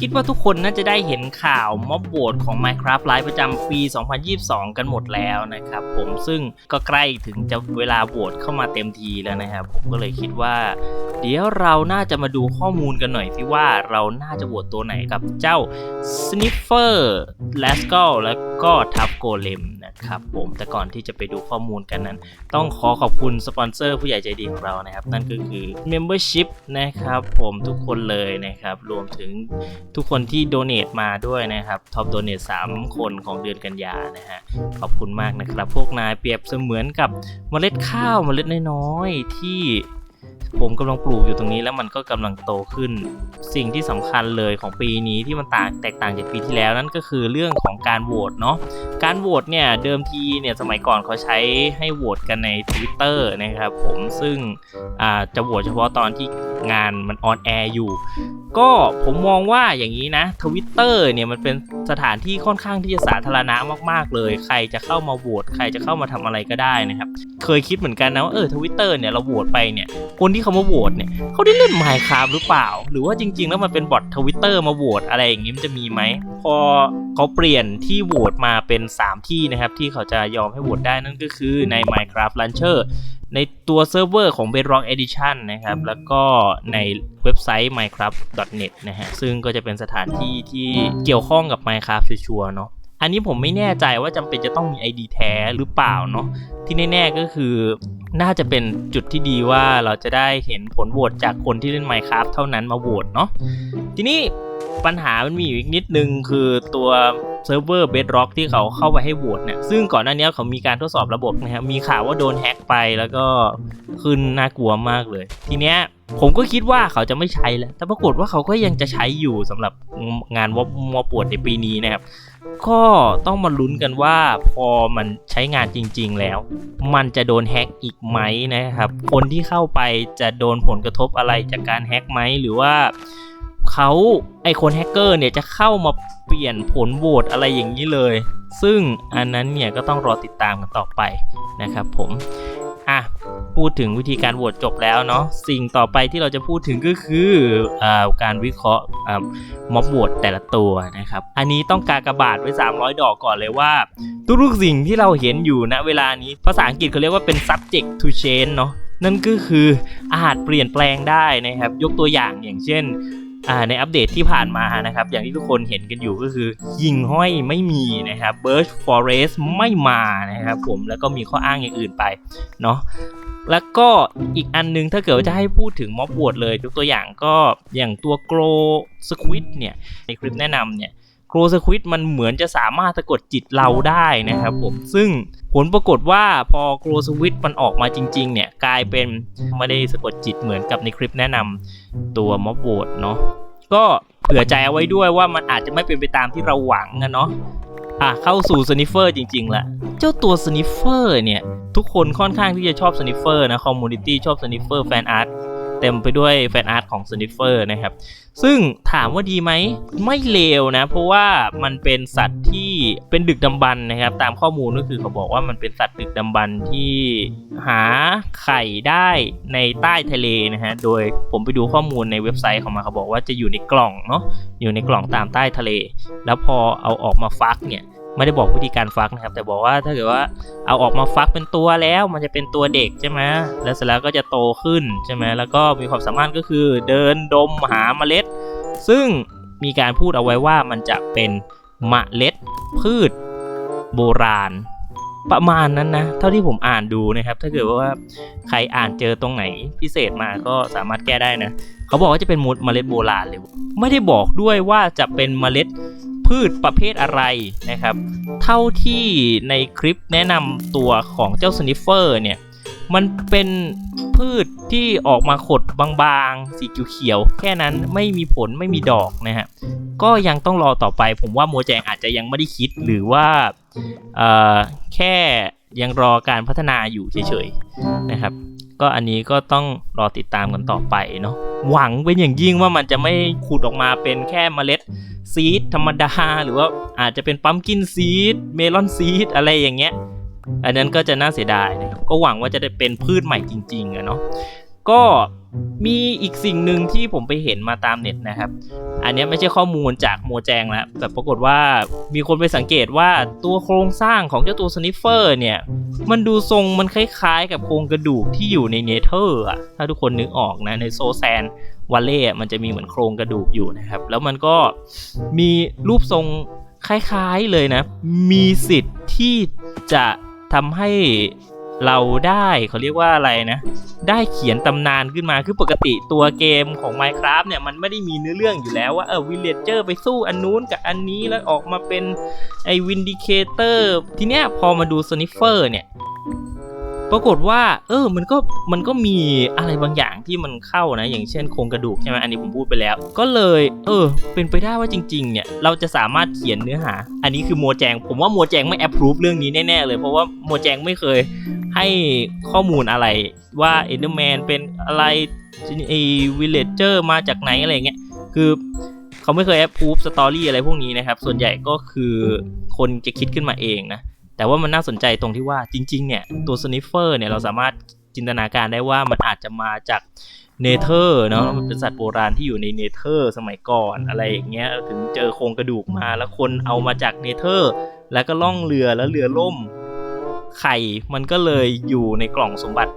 คิดว่าทุกคนน่าจะได้เห็นข่าวม็อบโหวตของ Minecraft ไลฟ์ประจำปี 2022 กันหมดแล้วนะครับผมซึ่งก็ใกล้ถึงจะเวลาโหวตเข้ามาเต็มทีแล้วนะครับ ผมก็เลยคิดว่า เดี๋ยวเราน่าจะมาดูข้อมูลกันหน่อยที่ว่าเราน่าจะโหวตตัวไหนกับเจ้า Sniffer l a s c a l แล้วก็ทับโกเลม นะครับผมแต่ก่อนที่จะไปดูข้อมูลกันนั้น ต้องขอขอบคุณสปอนเซอร์ผู้ใหญ่ใจดีของเรานะครับ นั่นก็คือ Membership นะครับผมทุกคนเลยนะครับ รวมถึงทุกคนที่โดเน a t มาด้วยนะครับท็อปโดเน a t 3 คนของเดือนกันยานะฮะขอบคุณมากนะครับ พวกนายเปรียบเสมือนกับเมล็ดข้าวเมล็ดน้อยๆที่ ผมกำลังปลูกอยู่ตรงนี้แล้วมันก็กำลังโตขึ้น สิ่งที่สำคัญเลยของปีนี้ที่มันต่างแตกต่างจากปีที่แล้วนั่นก็คือเรื่องของการโหวตเนาะการโหวตเนี่ยเดิมทีเนี่ยสมัยก่อนเขาใช้ให้โหวตกันใน Twitter นะครับผมซึ่งจะโหวตเฉพาะตอนที่งานมันออนแอร์อยู่ ก็ผมมองว่าอย่างนี้นะทวิตเตอร์เนี่ยมันเป็นสถานที่ค่อนข้างที่จะสาธารณะมาก ๆ เลย ใครจะเข้ามาโหวตใครจะเข้ามาทำอะไรก็ได้นะครับ เคยคิดเหมือนกันนะว่าเออทวิตเตอร์เนี่ยเราโหวตไปเนี่ยคนที่เขามาโหวตเนี่ยเขาได้เล่น Minecraft หรือเปล่า หรือว่าจริง ๆ แล้วมันเป็นบอททวิตเตอร์มาโหวตอะไรอย่างนี้มันจะมีไหม พอเขาเปลี่ยนที่โหวตมาเป็น 3 ที่นะครับ ที่เขาจะยอมให้โหวตได้นั่นก็คือใน Minecraft Launcher ในตัวเซิร์ฟเวอร์ของ Bedrock Edition นะครับ แล้วก็ในเว็บไซต์ minecraft.net นะฮะ ซึ่งก็จะเป็นสถานที่ที่เกี่ยวข้องกับ Minecraft ชัวร์เนาะอันนี้ผมไม่แน่ใจว่าจำเป็นจะต้องมี ID แท้หรือเปล่าเนาะที่แน่ๆก็คือ น่าจะเป็นจุดที่ดีว่าเราจะได้เห็นผลโหวตจากคนที่เล่น Minecraft เท่านั้นมาโหวตเนาะทีนี้ปัญหามันมีอยู่อีกนิดนึงคือตัวเซิร์ฟเวอร์ Bedrock ที่เขาเข้าไปให้โหวตเนี่ยซึ่งก่อนหน้านี้เขามีการทดสอบระบบนะครับมีข่าวว่าโดนแฮ็กไปแล้วก็ขึ้นน่ากลัวมากเลย ทีเนี้ยผมก็คิดว่าเขาจะไม่ใช้แล้วแต่ปรากฏว่าเขาก็ยังจะใช้อยู่สำหรับงานวอบมอปวดในปีนี้นะครับ ก็ต้องมาลุ้นกันว่าพอมันใช้งานจริง ๆ แล้ว มันจะโดนแฮ็กอีกไหมนะครับ คนที่เข้าไปจะโดนผลกระทบอะไรจากการแฮ็กไหมหรือว่าเขาไอคนแฮกเกอร์เนี่ยจะเข้ามาเปลี่ยนผลโหวตอะไรอย่างนี้เลย ซึ่งอันนั้นเนี่ยก็ต้องรอติดตามกันต่อไปนะครับผม อะพูดถึงวิธีการโหวตจบแล้วเนาะสิ่งต่อไปที่เราจะพูดถึงก็คืออการวิเคราะห์ม็อบโหวตแต่ละตัวนะครับ อันนี้ต้องการกระบาดไว้ 300 ดอกก่อนเลยว่า ทุกๆสิ่งที่เราเห็นอยู่ณเวลานี้ภาษาอังกฤษเขาเรียกว่าเป็น subject to change เนาะนั่นก็คืออาจเปลี่ยนแปลงได้นะครับ ยกตัวอย่างอย่างเช่น ในอัปเดตที่ผ่านมานะครับ อย่างที่ทุกคนเห็นกันอยู่ก็คือยิงห้อยไม่มีนะครับ Birch Forest ไม่มานะครับผมแล้วก็มีข้ออ้างอย่างอื่นไปเนาะแล้วก็อีกอันนึงถ้าเกิดว่าจะให้พูดถึงม็อบโหวตเลยยกตัวอย่างก็อย่างตัวโกลสควิดเนี่ยในคลิปแนะนำเนี่ย Grow Squid มันเหมือนจะสามารถสะกดจิตเราได้นะครับผมซึ่งผลปรากฏว่าพอ Grow Squid มันออกมาจริง ๆ เนี่ย กลายเป็นไม่ได้สะกดจิตเหมือนกับในคลิปแนะนำตัวม็อบโหวตเนาะก็เผื่อใจเอาไว้ด้วยว่ามันอาจจะไม่เป็นไปตามที่เราหวังนะเนาะอะเข้าสู่สนิฟเฟอร์จริงๆละเจ้าตัวสนิฟเฟอร์เนี่ย ทุกคนค่อนข้างที่จะชอบสนิฟเฟอร์นะคอมมูนิตี้ชอบสนิฟเฟอร์แฟนอาร์ต เต็มไปด้วยแฟนอาร์ตของสนิฟเฟอร์นะครับ ซึ่งถามว่าดีไหมไม่เลวนะ เพราะว่ามันเป็นสัตว์ที่เป็นดึกดำบรรพ์นะครับ ตามข้อมูลก็คือเขาบอกว่ามันเป็นสัตว์ดึกดำบรรที่หาไข่ได้ในใต้ทะเลนะฮะโดยผมไปดูข้อมูลในเว็บไซต์ของมาเขาบอกว่าจะอยู่ในกล่องเนาะอยู่ในกล่องตามใต้ทะเล แล้วพอเอาออกมาฟักเนี่ย ไม่ได้บอกวิธีการฟักนะครับ แต่บอกว่าถ้าเกิดว่าเอาออกมาฟักเป็นตัวแล้วมันจะเป็นตัวเด็กใช่ไหมแล้วเสร็จแล้วก็จะโตขึ้นใช่ไหมแล้วก็มีความสามารถก็คือเดินดมหาเมล็ด ซึ่งมีการพูดเอาไว้ว่ามันจะเป็นเมล็ดพืชโบราณประมาณนั้นนะ เท่าที่ผมอ่านดูนะครับ ถ้าเกิดว่าใครอ่านเจอตรงไหนพิเศษมาก็สามารถแก้ได้นะ เขาบอกว่าจะเป็นมดเมล็ดโบราณเลย ไม่ได้บอกด้วยว่าจะเป็นเมล็ด พืชประเภทอะไรนะครับ เท่าที่ในคลิปแนะนำตัวของเจ้าสนิฟเฟอร์เนี่ย มันเป็นพืชที่ออกมาขดบางๆ สีเขียวๆแค่นั้นไม่มีผลไม่มีดอกนะฮะ ก็ยังต้องรอต่อไป ผมว่าโมแจงอาจจะยังไม่ได้คิดหรือว่าเอ่อแค่ยังรอการพัฒนาอยู่เฉยๆนะครับ ก็อันนี้ก็ต้องรอติดตามกันต่อไปเนาะ หวังเป็นอย่างยิ่งว่ามันจะไม่ขุดออกมาเป็นแค่เมล็ดซีดธรรมดา หรือว่าอาจจะเป็นปั๊มกินซีดเมลอนซีดอะไรอย่างเงี้ย อันนั้นก็จะน่าเสียดายนะครับก็หวังว่าจะได้เป็นพืชใหม่จริงๆอะเนาะก็ มีอีกสิ่งหนึ่งที่ผมไปเห็นมาตามเน็ตนะครับ อันนี้ไม่ใช่ข้อมูลจากโมแจงแล้วแต่ปรากฏว่ามีคนไปสังเกตว่าตัวโครงสร้างของเจ้าตัวสนิฟเฟอร์เนี่ย มันดูทรงมันคล้ายๆ กับโครงกระดูกที่อยู่ในเนเธอร์อะถ้าทุกคนนึกออกนะในโซแซนวัลเล่มันจะมีเหมือนโครงกระดูกอยู่นะครับ แล้วมันก็มีรูปทรงคล้ายๆเลยนะ มีสิทธิ์ที่จะทำให้ เราได้เขาเรียกว่าอะไรนะ ได้เขียนตำนานขึ้นมาคือปกติตัวเกมของ Minecraft เนี่ยมันไม่ได้มีเนื้อเรื่องอยู่แล้วว่าเออวิลเลจเจอร์ไปสู้อันนู้นกับอันนี้แล้วออกมาเป็นไอวินดิเคเตอร์ทีเนี้ยพอมาดูสนิฟเฟอร์เนี่ยปรากฏว่าเออมันก็มันก็มีอะไรบางอย่างที่มันเข้านะ อย่างเช่นโครงกระดูกใช่ไหมอันนี้ผมพูดไปแล้ว ก็เลย เออ เป็นไปได้ว่าจริงๆเนี่ยเราจะสามารถเขียนเนื้อหา อันนี้คือโมแจง ผมว่าโมแจงไม่แอปพรูฟเรื่องนี้แน่ๆเลย เพราะว่าโมแจงไม่เคย ให้ข้อมูลอะไรว่าเอนเดอร์แมนเป็นอะไรไอ้วิลเลจเจอร์มาจากไหนอะไรเงี้ยคือเขาไม่เคยแอปพูฟสตอรี่อะไรพวกนี้นะครับ ส่วนใหญ่ก็คือคนจะคิดขึ้นมาเองนะ แต่ว่ามันน่าสนใจตรงที่ว่าจริง ๆ เนี่ย ตัวสนิฟเฟอร์เนี่ยเราสามารถจินตนาการได้ว่ามันอาจจะมาจากเนเธอร์เนาะมันเป็นสัตว์โบราณที่อยู่ในเนเธอร์สมัยก่อนอะไรอย่างเงี้ยถึงเจอโครงกระดูกมาแล้วคนเอามาจากเนเธอร์แล้วก็ล่องเรือแล้วเรือล่ม ไข่มันก็เลยอยู่ในกล่องสมบัติ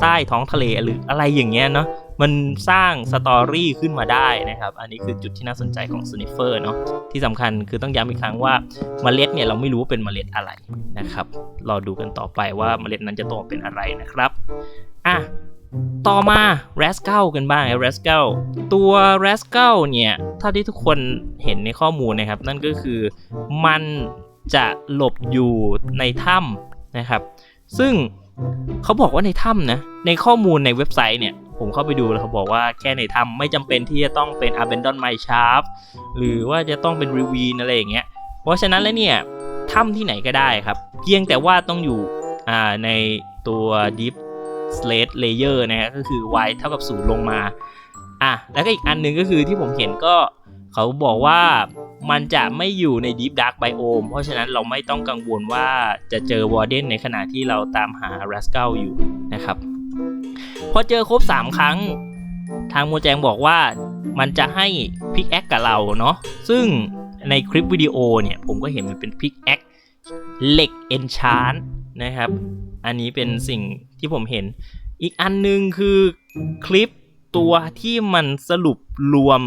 ใต้ท้องทะเลหรืออะไรอย่างเงี้ยเนาะมันสร้างสตอรี่ขึ้นมาได้นะครับ อันนี้คือจุดที่น่าสนใจของสนิฟเฟอร์เนาะที่สำคัญคือต้องย้ำอีกครั้งว่าเมล็ดเนี่ยเราไม่รู้ว่าเป็นเมล็ดอะไรนะครับรอดูกันต่อไปว่าเมล็ดนั้นจะโตเป็นอะไรนะครับอะต่อมา r a s c a l กันบ้างไอ้ r a s c a l ตัว r a s c a l เนี่ยถ้าที่ทุกคนเห็นในข้อมูลนะครับ นั่นก็คือมันจะหลบอยู่ในถ้ำ นะครับ ซึ่งเขาบอกว่าในถ้ำนะในข้อมูลในเว็บไซต์เนี่ย ผมเข้าไปดูแล้วเขาบอกว่าแค่ในถ้ำไม่จำเป็นที่จะต้องเป็น Abandon Mine Shaft หรือว่าจะต้องเป็น r e v e n อะไรอย่างเงี้ยเพราะฉะนั้นแล้วเนี่ยถ้ำที่ไหนก็ได้ครับ เพียงแต่ว่าต้องอยู่ในตัว Deep Slate Layer นะฮะก็คือ y เท่ากับศูนย์ลงมาอะแล้วก็อีกอันหนึ่งก็คือที่ผมเห็นก็เขาบอกว่า มันจะไม่อยู่ใน Deep Dark Biome เพราะฉะนั้นเราไม่ต้องกังวลว่าจะเจอวอร์เดนในขณะที่เราตามหา Rascal อยู่นะครับ พอเจอครบ 3 ครั้ง ทางโมแจงบอกว่ามันจะให้พิกแอคกับเราเนาะซึ่งในคลิปวิดีโอเนี่ย ผมก็เห็นมันเป็นพิกแอคเหล็กเอนชานนะครับ อันนี้เป็นสิ่งที่ผมเห็น อีกอันหนึงคือคลิปตัวที่มันสรุปรวม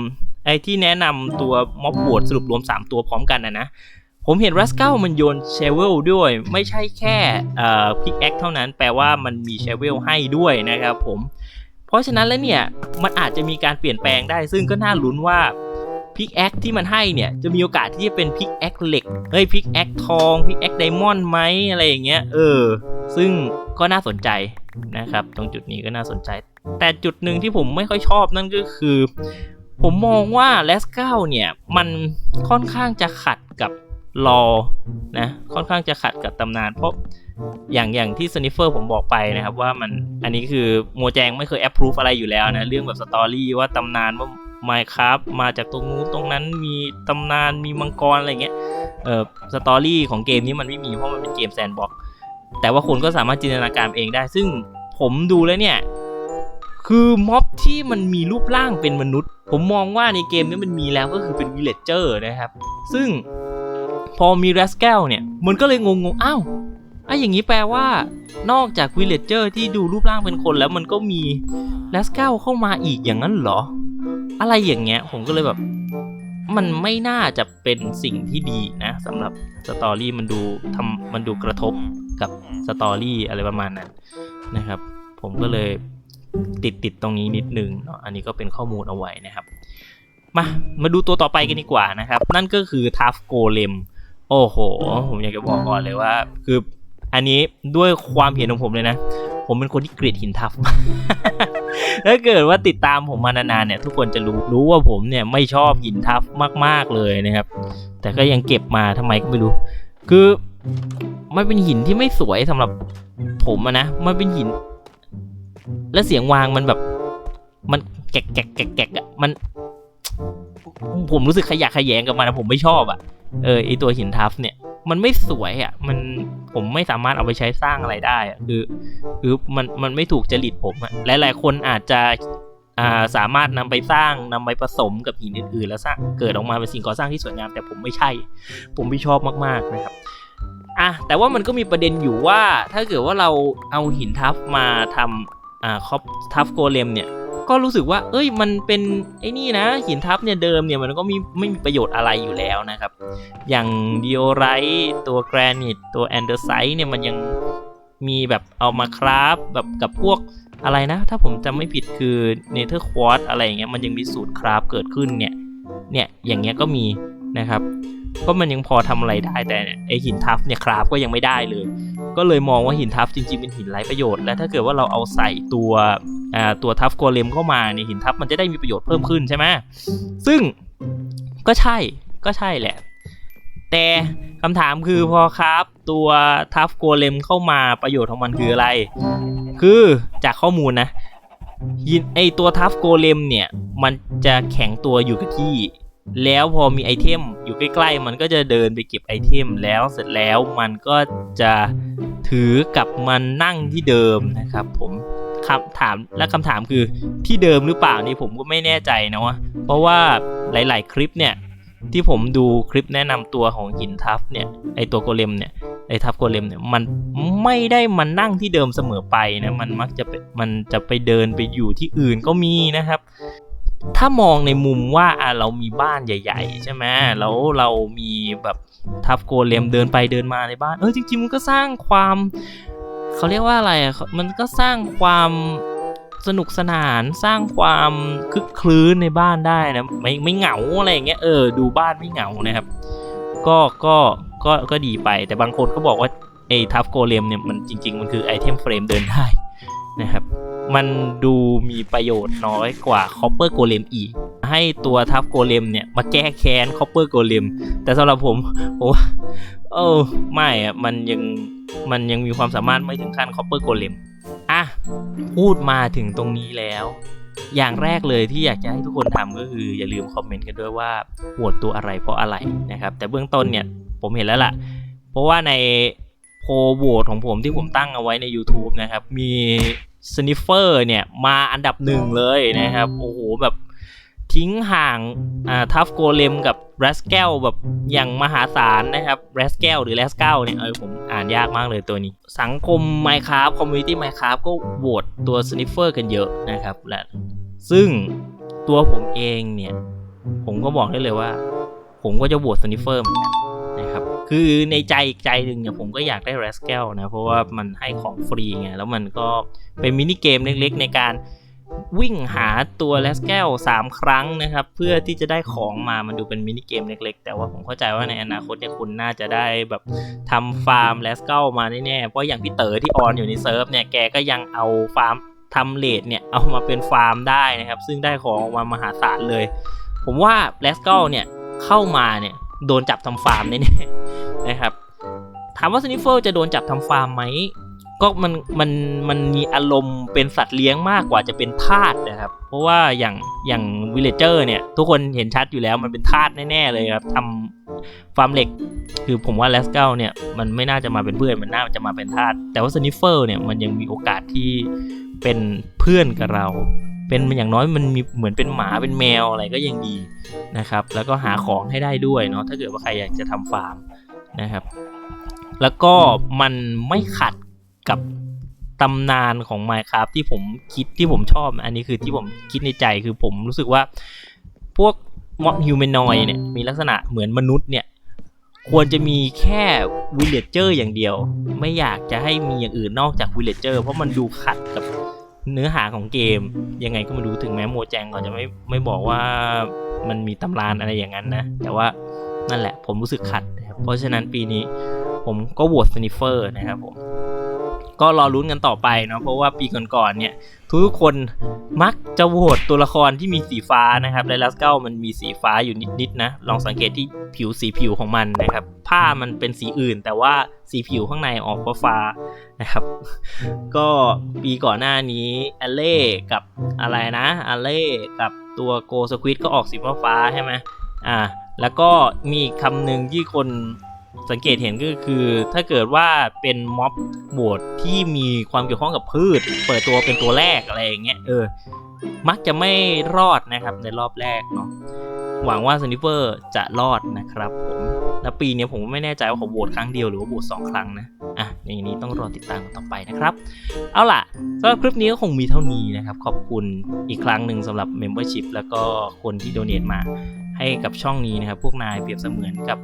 ไอ้ที่แนะนำตัวม็อบโหวตสรุปรวม 3 ตัวพร้อมกันนะนะ ผมเห็นรัสเกลมันโยนเชเวลด้วย ไม่ใช่แค่พิกแอคเท่านั้น แปลว่ามันมีเชเวลให้ด้วยนะครับผม เพราะฉะนั้นแล้วเนี่ย มันอาจจะมีการเปลี่ยนแปลงได้ ซึ่งก็น่าลุ้นว่าพิกแอคที่มันให้เนี่ย จะมีโอกาสที่จะเป็นพิกแอคเหล็ก เฮ้ยพิกแอคทองพิกแอคไดมอนด์ไหมอะไรอย่างเงี้ย เออ ซึ่งก็น่าสนใจนะครับ ตรงจุดนี้ก็น่าสนใจ แต่จุดหนึ่งที่ผมไม่ค่อยชอบนั่นก็คือ ผมมองว่าเลสเก้าเนี่ย มันค่อนข้างจะขัดกับรอนะค่อนข้างจะขัดกับตำนาน เพราะอย่างอย่างที่สนิฟเฟอร์ผมบอกไปนะครับว่ามันอันนี้คือโมแจงไม่เคยแอปพรูฟอะไรอยู่แล้วนะเรื่องแบบสตอรี่ว่าตำนานว่า Minecraft มาจากตรงนู้นตรงนั้นมีตำนานมีมังกรอะไรเงี้ยเออสตอรี่ของเกมนี้มันไม่มีเพราะมันเป็นเกมแซนด์บ็อกแต่ว่าคนก็สามารถจินตนาการเองได้ ซึ่งผมดูแล้วเนี่ย คือม็อบที่มันมีรูปร่างเป็นมนุษย์ ผมมองว่าในเกมนี้มันมีแล้วก็คือเป็นวิลเลจเจอร์นะครับ ซึ่งพอมี r a s c a l เนี่ย มันก็เลยงงๆอ้าวไอ้อย่างนี้แปลว่า นอกจากวิลเลจเจอร์ที่ดูรูปร่างเป็นคนแล้วมันก็มี r a s c a l เข้ามาอีกอย่างนั้นเหรอ อะไรอย่างเงี้ย ผมก็เลยแบบ มันไม่น่าจะเป็นสิ่งที่ดีนะสำหรับสตอรี่มันดูทำมันดูกระทบกับสตอรี่อะไรประมาณนั้นนะครับ ผมก็เลย ติดติดตรงนี้นิดนึงเนาะอันนี้ก็เป็นข้อมูลเอาไว้นะครับ มามาดูตัวต่อไปกันดีกว่านะครับ นั่นก็คือทัฟโกเลมโอ้โห ผมอยากจะบอกก่อนเลยว่า คืออันนี้ด้วยความเห็นของผมเลยนะ ผมเป็นคนที่เกลียดหินทัฟถ้าเกิดว่าติดตามผมมานานๆเนี่ย ทุกคนจะรู้รู้ว่าผมเนี่ยไม่ชอบหินทัฟมากๆเลยนะครับ แต่ก็ยังเก็บมาทำไมก็ไม่รู้ คือมันเป็นหินที่ไม่สวยสำหรับผมอะนะ มันเป็นหิน และเสียงวางมันแบบ มันแกกแกกแกกแกกอะมัน ผมรู้สึกขยะขยงกับมันผมไม่ชอบอะเออไอตัวหินทัฟเนี่ยมันไม่สวยอะมันผมไม่สามารถเอาไปใช้สร้างอะไรได้อะคือคือมันมันไม่ถูกจริตผมอะหลายๆคนอาจจะอ่าสามารถนำไปสร้างนำไปผสมกับหินอื่นๆ แล้วสร้างเกิดออกมาเป็นสิ่งก่อสร้างที่สวยงาม แต่ผมไม่ใช่ ผมไม่ชอบมากๆนะครับอะแต่ว่ามันก็มีประเด็นอยู่ว่าถ้าเกิดว่าเราเอาหินทัฟมาทำ อ่าคอปทัฟโกเลมเนี่ยก็รู้สึกว่า เอ้ย มันเป็นไอ้นี่นะ หินทับเนี่ยเดิมเนี่ยมันก็มีไม่มีประโยชน์อะไรอยู่แล้วนะครับ อย่างดิโอไรต์ตัวแกรนิตตัวแอนเดอร์ไซต์เนี่ยมันยังมีแบบเอามาคราฟแบบกับพวกอะไรนะ ถ้าผมจำไม่ผิดคือเนเธอร์ควอตอะไรอย่างเงี้ยมันยังมีสูตรคราฟเกิดขึ้นเนี่ย เนี่ยอย่างเงี้ยก็มี นะครับก็มันยังพอทำอะไรได้แต่ไอหินทัฟเนี่ยคราฟก็ยังไม่ได้เลย ก็เลยมองว่าหินทัฟจริงๆเป็นหินไร้ประโยชน์ และถ้าเกิดว่าเราเอาใส่ตัวตัวทัฟโกเลมเข้ามาเนี่ยหินทัฟมันจะได้มีประโยชน์เพิ่มขึ้นใช่ไหมซึ่งก็ใช่ก็ใช่แหละ แต่คำถามคือพอครับตัวทัฟโกเลมเข้ามาประโยชน์ของมันคืออะไร คือจากข้อมูลนะหินไอตัวทัฟโกเลมเนี่ย มันจะแข็งตัวอยู่กับที่ แล้วพอมีไอเทมอยู่ใกล้ๆ มันก็จะเดินไปเก็บไอเทมแล้วเสร็จแล้วมันก็จะถือกลับมันนั่งที่เดิมนะครับผมคำถามและคำถามคือที่เดิมหรือเปล่านี่ผมก็ไม่แน่ใจนะวะเพราะว่าหลาย ๆ คลิปเนี่ยที่ผมดูคลิปแนะนำตัวของหินทัฟเนี่ยไอตัวโกเลมเนี่ยไอทัฟโกเลมเนี่ยมันไม่ได้มันนั่งที่เดิมเสมอไปนะมันมักจะมันจะไปเดินไปอยู่ที่อื่นก็มีนะครับ ถ้ามองในมุมว่าอะเรามีบ้านใหญ่ ๆ ใช่ไหมแล้วเรามีแบบทัฟโกเลมเดินไปเดินมาในบ้าน เออจริง ๆ มันก็สร้างความเขาเรียกว่าอะไรอะมันก็สร้างความสนุกสนานสร้างความคึกคลื้นในบ้านได้นะไม่ไม่เหงาอะไรอย่างเงี้ยเออดูบ้านไม่เหงานะครับ ก็ก็ก็ก็ดีไปแต่บางคนก็บอกว่าไอ้ทัฟโกเลมเนี่ยมันจริง ๆ มันคือไอเทมเฟรมเดินได้นะครับ มันดูมีประโยชน์น้อยกว่าคอปเปอร์โกเลมอีก ให้ตัวทัฟโกเลมเนี่ยมาแก้แค้นคอปเปอร์โกเลมแต่สำหรับผมผมว่าเออไม่อะมันยังมันยังมีความสามารถไม่ถึงขั้นคอปเปอร์โกเลมอะพูดมาถึงตรงนี้แล้ว อย่างแรกเลยที่อยากจะให้ทุกคนทำก็คือ อย่าลืมคอมเมนต์กันด้วยว่าโหวตตัวอะไรเพราะอะไรนะครับ แต่เบื้องต้นเนี่ยผมเห็นแล้วล่ะ เพราะว่าในโพลโหวตของผมที่ผมตั้งเอาไว้ใน YouTube นะครับ มี สนิฟเฟอร์เนี่ยมาอันดับหนึ่งเลยนะครับ โอ้โหแบบทิ้งห่างอ่าทัฟโกเลมกับแรสเกลแบบอย่างมหาศาลนะครับแรสเกลหรือแรสเกลเนี่ยเออผมอ่านยากมากเลยตัวนี้ สังคม Minecraft คอมมูนิตี้ Minecraft ก็โหวตตัวสนิฟเฟอร์กันเยอะนะครับและซึ่งตัวผมเองเนี่ย ผมก็บอกได้เลยว่า ผมก็จะโหวตสนิฟเฟอร์เหมือนกันนะ คือในใจอีกใจหนึ่งเนี่ยผมก็อยากได้ r a s c a l นะเพราะว่ามันให้ของฟรีไงแล้วมันก็เป็นมินิเกมเล็กๆ ในการวิ่งหาตัว r a s c a l 3ครั้งนะครับ เพื่อที่จะได้ของมามันดูเป็นมินิเกมเล็กๆ แต่ว่าผมเข้าใจว่าในอนาคตเนี่ยคุณน่าจะได้แบบทำฟาร์ม r a s c a l มาแน่ๆเพราะอย่างพี่เต๋อที่ออนอยู่ในเซิร์ฟเนี่ยแกก็ยังเอาฟาร์มทำเลดเนี่ยเอามาเป็นฟาร์มได้นะครับ ซึ่งได้ของมามหาศาลเลย ผมว่า r a s c a l เนี่ยเข้ามาเนี่ย โดนจับทำฟาร์มแน่ๆนะครับ ถามว่าสนิฟเฟิลจะโดนจับทำฟาร์มไหมก็มันมันมันมีอารมณ์เป็นสัตว์เลี้ยงมากกว่าจะเป็นทาสนะครับ เพราะว่าอย่างอย่างวิลเลเจอร์เนี่ย ทุกคนเห็นชัดอยู่แล้วมันเป็นทาสแน่ๆเลยครับทำฟาร์มเหล็ก คือผมว่าแลสเกลเนี่ยมันไม่น่าจะมาเป็นเพื่อนมันน่าจะมาเป็นทาสแต่ว่าสนิฟเฟิลเนี่ยมันยังมีโอกาสที่เป็นเพื่อนกับเรา เป็นอย่างน้อยมันมีเหมือนเป็นหมาเป็นแมวอะไรก็ยังดีนะครับ แล้วก็หาของให้ได้ด้วยเนาะถ้าเกิดว่าใครอยากจะทำฟาร์มนะครับ แล้วก็มันไม่ขัดกับตำนานของ Minecraft ที่ผมคิดที่ผมชอบ อันนี้คือที่ผมคิดในใจคือผมรู้สึกว่า พวกม็อบฮิวแมนอยเนี่ยมีลักษณะเหมือนมนุษย์เนี่ยควรจะมีแค่วิลเลจเจอร์อย่างเดียว ไม่อยากจะให้มีอย่างอื่นนอกจากวิลเลจเจอร์เพราะมันดูขัดกับ เนื้อหาของเกม ยังไงก็มาดูถึงแม้โมแจงก็จะไม่ไม่บอกว่ามันมีตำรานอะไรอย่างนั้นนะ แต่ว่านั่นแหละผมรู้สึกขัด เพราะฉะนั้นปีนี้ผมก็โหวตสนิเฟอร์นะครับผม ก็รอลุ้นกันต่อไปเนาะเพราะว่าปีก่อนๆเนี่ยทุกๆคนมักจะโหวตตัวละครที่มีสีฟ้านะครับไลลัสเก้ามันมีสีฟ้าอยู่นิดๆนะ ลองสังเกตที่ผิวสีผิวของมันนะครับ ผ้ามันเป็นสีอื่น แต่ว่าสีผิวข้างในออกฟ้านะครับ ก็ปีก่อนหน้านี้อเล่กับอะไรนะอเล่กับตัวโกสควิดก็ออกสีฟ้าใช่ไหมอ่าแล้วก็มีคำหนึ่งที่คน สังเกตเห็นก็คือถ้าเกิดว่าเป็นม็อบโหวตที่มีความเกี่ยวข้องกับพืช เปิดตัวเป็นตัวแรกอะไรอย่างเงี้ยเออ มักจะไม่รอดนะครับในรอบแรกเนาะหวังว่าสนิเฟอร์จะรอดนะครับผมแล้วปีนี้ผมไม่แน่ใจว่าเขาโหวตครั้งเดียวหรือว่าโหวตสองครั้งนะอะอย่างนี้ต้องรอติดตามกันต่อไปนะครับ เอาล่ะสำหรับคลิปนี้ก็คงมีเท่านี้นะครับ ขอบคุณอีกครั้งหนึ่งสำหรับ Membership แล้วก็คนที่โดเน a มา ให้กับช่องนี้นะครับ พวกนายเปรียบเสมือนกับ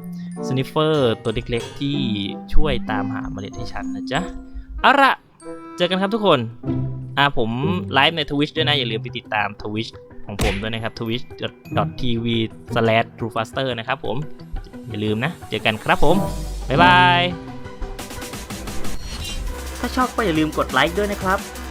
สนิเฟอร์ตัวเล็กๆ ที่ช่วยตามหาเมล็ดให้ฉันนะจ๊ะเอาละเจอกันครับทุกคนอ่าผมไลฟ์ใน Twitch ด้วยนะ อย่าลืมไปติดตาม Twitch ของผมด้วยนะครับ twitch.tv/truefaster นะครับผม อย่าลืมนะ เจอกันครับผม บ๊ายบาย ถ้าชอบก็อย่าลืมกดไลค์ด้วยนะครับ